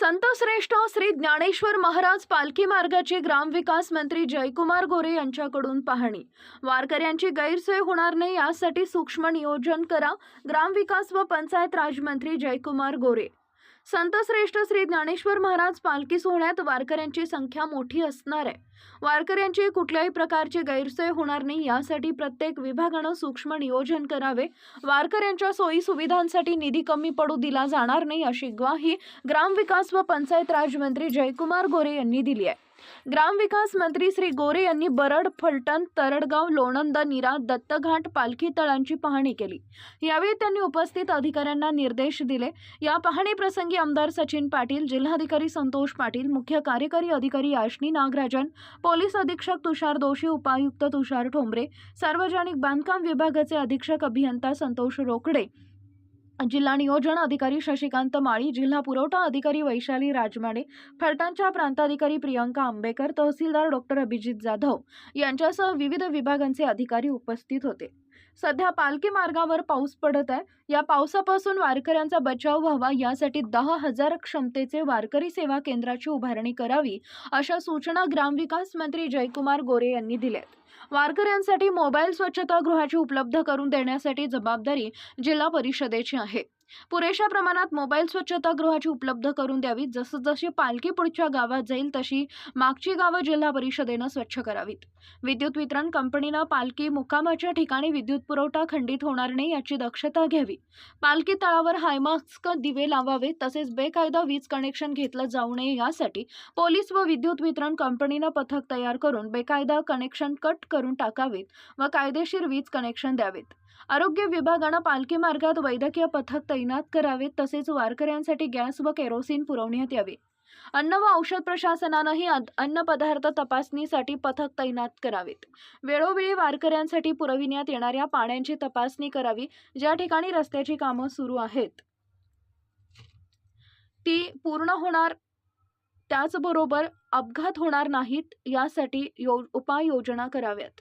संतश्रेष्ठ श्री ज्ञानेश्वर महाराज पालखी मार्गाची ग्रामविकास मंत्री जयकुमार गोरे यांच्याकडून पाहणी. वारकऱ्यांची गैरसोय होणार नाही यासाठी सूक्ष्म नियोजन करा. ग्रामविकास व पंचायत राजमंत्री जयकुमार गोरे. संतश्रेष्ठ श्री ज्ञानेश्वर महाराज पालखी सोहळ्यात वारकऱ्यांची संख्या मोठी असणार आहे. वारकऱ्यांची कुठल्याही प्रकारची गैरसोय होणार नाही यासाठी प्रत्येक विभागानं सूक्ष्म नियोजन करावे. वारकऱ्यांच्या सोयी सुविधांसाठी निधी कमी पडू दिला जाणार नाही अशी ग्वाही ग्रामविकास व पंचायत राजमंत्री जयकुमार गोरे यांनी दिली आहे. ग्रामविकास मंत्री श्री गोरे यांनी बरड फलटण तरडगाव लोणंद निरा दत्तघाट पालखी तळांची पाहणी केली. यावेळी त्यांनी उपस्थित अधिकाऱ्यांना निर्देश दिले. या पाहणी प्रसंगी आमदार सचिन पाटील जिल्हाधिकारी संतोष पाटील मुख्य कार्यकारी अधिकारी याशनी नागराजन पोलीस अधीक्षक तुषार दोषी उपायुक्त तुषार ठोंबरे सार्वजनिक बांधकाम विभागाचे अधीक्षक अभियंता संतोष रोकडे जिल्हा नियोजन अधिकारी शशिकांत माळी जिल्हा पुरवठा अधिकारी वैशाली राजमाने फलटणच्या प्रांताधिकारी प्रियंका आंबेकर तहसीलदार डॉक्टर अभिजित जाधव यांच्यासह विविध विभागांचे अधिकारी उपस्थित होते. सध्या पालखी मार्गावर पाऊस पडत आहे. या पावसापासून वारकऱ्यांचा बचाव व्हावा यासाठी दहा हजार क्षमतेचे वारकरी सेवा केंद्राची उभारणी करावी अशा सूचना ग्रामविकास मंत्री जयकुमार गोरे यांनी दिल्यात. वारकऱ्यांसाठी मोबाईल स्वच्छतागृहाची उपलब्ध करून देण्यासाठी जबाबदारी जिल्हा परिषदेची आहे. पुरेशा प्रमाणात मोबाईल स्वच्छतागृहाची उपलब्ध करून द्यावी. जसं जशी पालखी पुढच्या गावात जाईल तशी मागची गावं जिल्हा परिषदेनं स्वच्छ करावीत. विद्युत वितरण कंपनीनं पालखी मुक्कामाच्या ठिकाणी विद्युत पुरवठा खंडित होणार नाही याची दक्षता घ्यावी. पालखी तळावर हायमास्क दिवे लावावे तसेच बेकायदा वीज कनेक्शन घेतलं जाऊ नये यासाठी पोलीस व विद्युत वितरण कंपनीनं पथक तयार करून बेकायदा कनेक्शन कट करून टाकावेत व कायदेशीर वीज कनेक्शन द्यावेत. आरोग्य विभागानं पालखी मार्गात वैद्यकीय पथक तैनात करावेत तसेच वारकऱ्यांसाठी गॅस व केरोसिन पुरवण्यात यावे. अन्न व औषध प्रशासनानंही अन्न पदार्थ तपासणीसाठी पथक तैनात करावेत. वेळोवेळी वारकऱ्यांसाठी पुरविण्यात येणाऱ्या पाण्याची तपासणी करावी ज्या ठिकाणी रस्त्याची कामं सुरू आहेत. ती पूर्ण होणार त्याचबरोबर अपघात होणार नाहीत यासाठी यो उपाययोजना कराव्यात.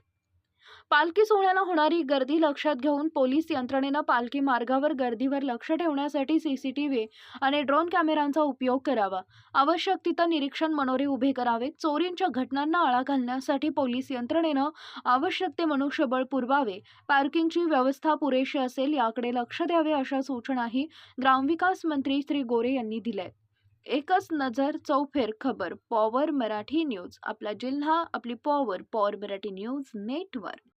पालखी सोहळ्याला होणारी गर्दी लक्षात घेऊन पोलीस यंत्रणेनं पालखी मार्गावर गर्दीवर लक्ष ठेवण्यासाठी सीसीटीव्ही आणि ड्रोन कॅमेऱ्यांचा उपयोग करावा. आवश्यक तिथं निरीक्षण मनोरे उभे करावेत. चोरींच्या घटनांना आळा घालण्यासाठी पोलीस यंत्रणेनं आवश्यक ते मनुष्यबळ पुरवावे. पार्किंगची व्यवस्था पुरेशी असेल याकडे लक्ष द्यावे अशा सूचनाही ग्रामविकास मंत्री श्री गोरे यांनी दिल्या एकच नजर चौफेर खबर पॉवर मराठी न्यूज. आपला जिल्हा आपली power power Marathi news network